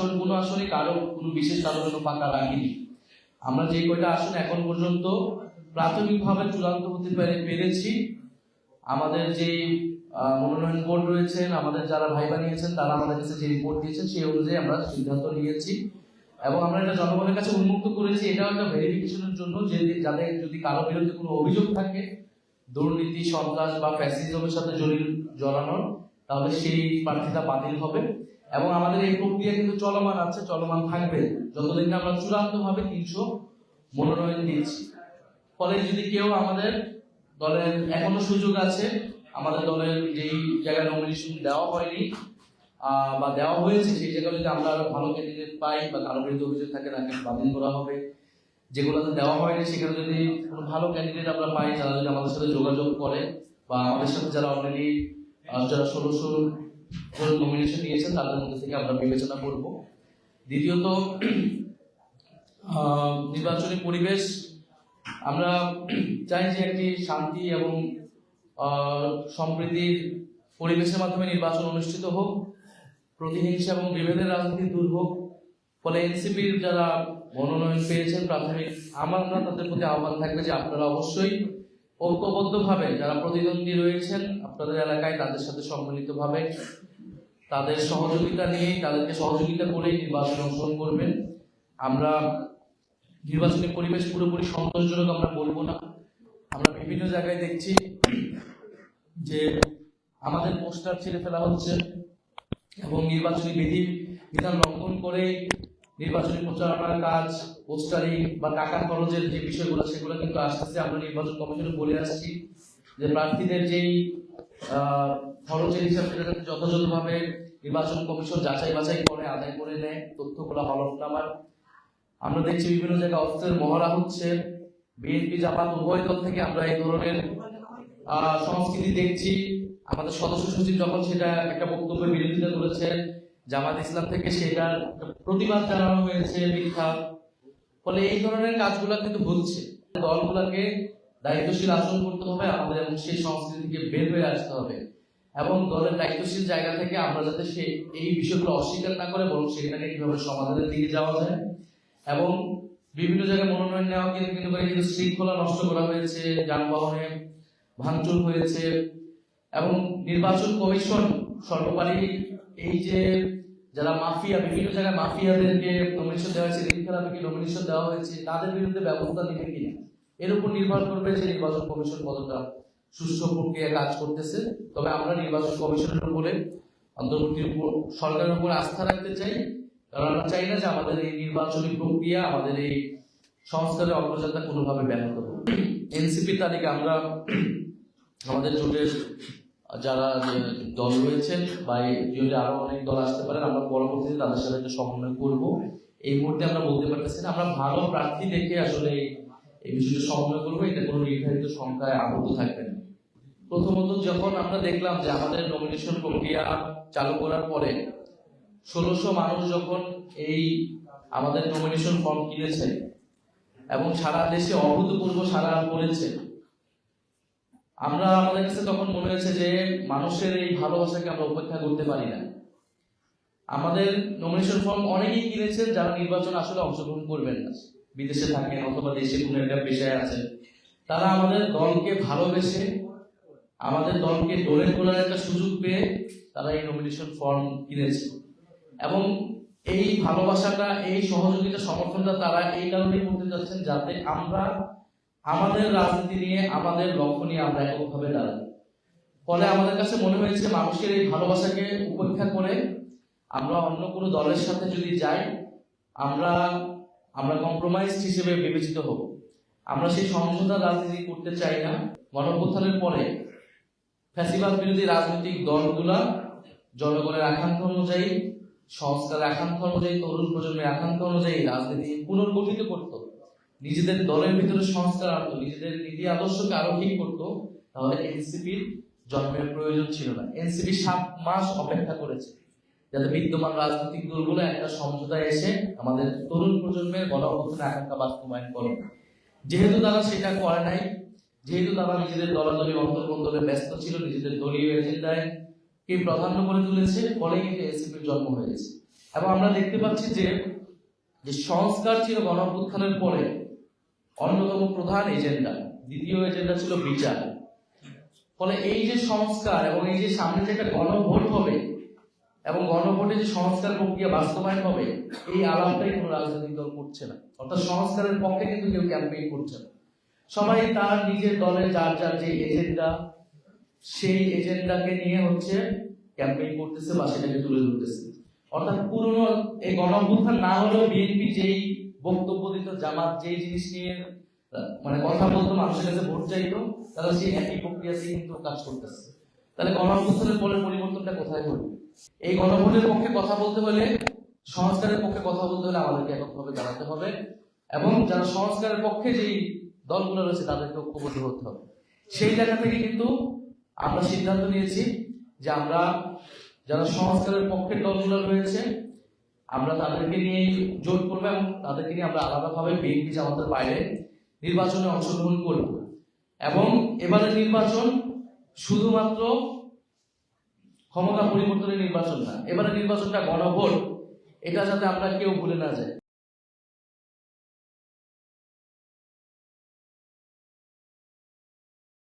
আসন, কোনো আসনে কারও কোনো বিশেষ কারও জন্য ফাঁকা রাখিনি আমরা যে কয়টা আসন এখন পর্যন্ত প্রাথমিকভাবে চূড়ান্ত হতে পেরে- পেরেছি। আমাদের যে মনোনয়ন বোর্ড রয়েছেন, আমাদের যারা ভাই বানিয়েছেন, তারা আমাদের কাছে যে রিপোর্ট দিয়েছেন, সেই অনুযায়ী আমরা সিদ্ধান্ত নিয়েছি। এবং আমরা এটা জনগণের কাছে উন্মুক্ত করেছি। এটাও একটা ভেরিফিকেশনের জন্য যে যাদের যদি কারও বিরুদ্ধে কোনো অভিযোগ থাকে, দুর্নীতি, সন্ত্রাস বা ফ্যাসিজমের সাথে জড়িত জড়ানোর, তাহলে সেই প্রার্থীটা বাতিল হবে। এবং আমাদের এই প্রক্রিয়া কিন্তু চলমান আছে, চলমান থাকবে। যতদিন না আমরা চূড়ান্ত ভাবে তিনশো মনোনয়ন দিচ্ছি। ফলে যদি কেউ আমাদের দলের এখনও সুযোগ আছে, আমাদের দলের যেই জায়গায় নমিনেশন দেওয়া হয়নি বা দেওয়া হয়েছে, সেই জায়গায় যদি আমরা আরও ভালো ক্যান্ডিডেট পাই বা কারও বিরুদ্ধে অভিযোগ থাকে, তাকে বাতিল করা হবে। যেগুলোতে দেওয়া হয়নি, সেখানে যদি কোনো ভালো ক্যান্ডিডেট আমরা পাই যারা যদি আমাদের সাথে যোগাযোগ করে, বা আমাদের সাথে যারা অলরেডি যারা ষোলোশো নমিনেশন নিয়েছেন, তাদের মধ্যে থেকে আমরা বিবেচনা করব। দ্বিতীয়ত নির্বাচনী পরিবেশ, আমরা চাই যে একটি শান্তি এবং সম্প্রীতির পরিবেশের মাধ্যমে নির্বাচন অনুষ্ঠিত হোক, প্রতিহিংসা এবং বিভেদের রাজনীতি দূর হোক। ফলে এনসিপির যারা মনোনয়ন পেয়েছেন, প্রাথমিক আমার না তাদের প্রতি আহ্বান থাকবে যে আপনারা অবশ্যই ঐক্যবদ্ধভাবে যারা প্রতিদ্বন্দ্বী রয়েছেন, আপনাদের এলাকায় তাদের সাথে সম্মিলিতভাবে তাদের সহযোগিতা নিয়ে, তাদেরকে সহযোগিতা করেই নির্বাচনে অংশগ্রহণ করবেন। আমরা নির্বাচনী পরিবেশ পুরোপুরি সন্তোষজনক আমরা বলব না। আমরা বিভিন্ন জায়গায় দেখছি যে আমাদের পোস্টার ছেড়ে ফেলা হচ্ছে এবং নির্বাচনী বিধি বিধান লঙ্ঘন করে নির্বাচনী প্রচারণার কাজ, পোস্টারিং বা টাকা খরচের যে বিষয়গুলো, সেগুলো কিন্তু আস্তে আস্তে আমরা নির্বাচন কমিশনে বলে আসছি যে প্রার্থীদের যেই খরচের হিসাব সেটা যাতে যথাযথভাবে নির্বাচন কমিশন যাচাই বাছাই করে, আদায় করে নেয়, তথ্যগুলো হলফনামার আমরা দেখছি বিভিন্ন জায়গায় অস্ত্রের মহড়া হচ্ছে। বিএনপি জামাত উভয় দল থেকে আমরা এই ধরনের সংস্কৃতি দেখছি। আমাদের সদস্য সচিব যখন সেটা একটা বক্তব্যের বিরোধিতা করেছে জামাত ইসলাম থেকে সেটার প্রতিবাদ জানানো হয়েছে মিথ্যা। ফলে এই ধরনের কাজগুলো কিন্তু হচ্ছে। দলগুলোকে দায়িত্বশীল আচরণ করতে হবে, আমাদের এবং সেই সংস্কৃতি থেকে বের হয়ে আসতে হবে। এবং দলের দায়িত্বশীল জায়গা থেকে আমরা যাতে সে এই বিষয়গুলো অস্বীকার না করে, বরং সেটাকে কীভাবে সমাধানের দিকে যাওয়া যায়। এবং বিভিন্ন জায়গায় মনোনয়ন নেওয়া কিন্তু কিন্তু কিন্তু শৃঙ্খলা নষ্ট করা হয়েছে, যানবাহনে ভাঙচুর হয়েছে। এবং নির্বাচন কমিশন সর্বোপরি এই যে যারা মাফিয়া, বিভিন্ন জায়গায় মাফিয়াদেরকে নমিনেশন দেওয়া হয়েছে ঋণ খেলাপিকে নমিনেশন দেওয়া হয়েছে, তাদের বিরুদ্ধে ব্যবস্থা নিতে কিনা? এর উপর নির্ভর করবে যে নির্বাচন কমিশন কতটা সুষ্ঠু প্রক্রিয়া কাজ করতেছে। তবে আমরা নির্বাচন কমিশনের উপরে, অন্তর্বর্তী সরকারের উপর আস্থা রাখতে চাই। কারণ আমরা চাই না যে আমাদের এই নির্বাচনী প্রক্রিয়া, আমাদের এই সংস্কারের অগ্রযাত্রা কোনোভাবে ব্যাহত হোক। এনসিপি তালিকা আমরা আমাদের জোটের যারা দল রয়েছেন বা যদি আরও অনেক দল আসতে পারেন আমরা পরবর্তীতে তাদের সাথে একটা সমন্বয় করব। এই মুহূর্তে আমরা বলতে পারতেছি না। আমরা ভালো প্রার্থী দেখে আসলে এই- এই বিষয়টা সমন্বয় করব এটা কোনো নির্ধারিত সংখ্যায় আবদ্ধ থাকবে না। প্রথমত যখন আমরা দেখলাম যে আমাদের নমিনেশন প্রক্রিয়া চালু করার পরে ষোলোশো মানুষ যখন এই আমাদের নমিনেশন ফর্ম কিনেছে এবং সারা দেশে অভূতপূর্ব সারা করেছে, আমরা আমাদের কাছে তখন মনে হয়েছে যে মানুষের এই ভালোবাসাকে আমরা উপেক্ষা করতে পারি না। আমাদের নমিনেশন ফর্ম অনেকেই কিনেছেন, যারা নির্বাচন আসলে অংশগ্রহণ করবেন না। বিদেশে থাকেন অথবা দেশে কোনো একটা পেশায় আছেন, তারা আমাদের দলকে ভালোবেসে, আমাদের দলকে ডোনেট করার একটা সুযোগ পেয়ে তারা এই নমিনেশন ফর্ম কিনেছে। এবং এই ভালোবাসাটা, এই সহযোগিতা, সমর্থনটা তারা এই কারণেই করতে যাচ্ছেন যাতে আমরা আমাদের রাজনীতি নিয়ে, আমাদের লক্ষ্য নিয়ে আমরা এককভাবে দাঁড়াই। ফলে আমাদের কাছে মনে হয়েছে মানুষের এই ভালোবাসাকে উপেক্ষা করে আমরা অন্য কোনো দলের সাথে যদি যাই, আমরা আমরা কম্প্রোমাইজ হিসেবে বিবেচিত হব। আমরা সেই সমঝোতা রাজনীতি করতে চাই না। গণঅভ্যুত্থানের পরে ফ্যাসিবাদ বিরোধী রাজনৈতিক দলগুলা জনগণের আকাঙ্ক্ষা অনুযায়ী, সংস্কারের আকাঙ্ক্ষা অনুযায়ী, তরুণ প্রজন্মের আকাঙ্ক্ষা অনুযায়ী রাজনীতি পুনর্গঠিত করত। নিজেদের দলের ভিতরে সংস্কার আনতো, নিজেদের নীতি আদর্শকে আরও ঠিক করতো, তাহলে এনসিপির জন্মের প্রয়োজন ছিল না। এনসিপি সাত মাস অপেক্ষা করেছে। যাতে বিদ্যমান রাজনৈতিক দলগুলো একটা সমঝোতায় এসে আমাদের তরুণ প্রজন্মের গণ অভ্যুত্থানের আকাঙ্ক্ষা বাস্তবায়ন করে। যেহেতু তারা সেটা করে নাই, যেহেতু তারা নিজেদের দলাদলি অন্তর্বন্ধনে ব্যস্ত ছিল, নিজেদের দলীয় এজেন্ডায় কে প্রাধান্য করে তুলেছে ফলে কিন্তু এনসিপির জন্ম হয়েছে। এবং আমরা দেখতে পাচ্ছি যে যে সংস্কার ছিল গণ পরে অন্যতম প্রধান এজেন্ডা, দ্বিতীয় এজেন্ডা ছিল বিচার। ফলে এই যে সংস্কার এবং এই যে সামনে যে একটা গণভোট এবং গণভোটে যে সংস্কার প্রক্রিয়া বাস্তবায়ন হবে, এই আলাপটাই কোনো রাজনৈতিক দল করছে না। অর্থাৎ সংস্কারের পক্ষে কিন্তু কেউ ক্যাম্পেইন করছে না। সবাই তার নিজের দলের যার যার যে এজেন্ডা সেই এজেন্ডাকে নিয়ে হচ্ছে ক্যাম্পেইন করতেছে বা সেটাকে তুলে ধরতেছে। অর্থাৎ পুরনো এই গণঅভ্যুত্থান না হলেও বিএনপি যেই বক্তব্য দিত, জামাত যেই জিনিস নিয়ে মানে কথা বলতো, মানুষের কাছে ভোট চাইতো, তারা সেই একই প্রক্রিয়াতেই কিন্তু কাজ করতেছে। তাহলে গণঅভ্যুত্থানের পরে পরিবর্তনটা কোথায় ঘটবে? এই গণভোটের পক্ষে কথা বলতে হলে, সংস্কারের পক্ষে কথা বলতে হলে আমাদেরকে এককভাবে দাঁড়াতে হবে এবং যারা সংস্কারের পক্ষে যেই দলগুলো রয়েছে তাদেরকে ঐক্যবদ্ধ হতে হবে। সেই জায়গা থেকে কিন্তু আমরা সিদ্ধান্ত নিয়েছি যে আমরা যারা সংস্কারের পক্ষের দলগুলো রয়েছে, আমরা তাদেরকে নিয়ে জোট করব এবং তাদেরকে নিয়ে আমরা আলাদাভাবে বিএনপি জামাতের বাইরে নির্বাচনে অংশগ্রহণ করব। এবং এবারের নির্বাচন শুধুমাত্র ক্ষমতা পরিবর্তনের নির্বাচন না এবারে নির্বাচনটা গণভোট, এটা যাতে আমরা কেউ ভুলে না যাই।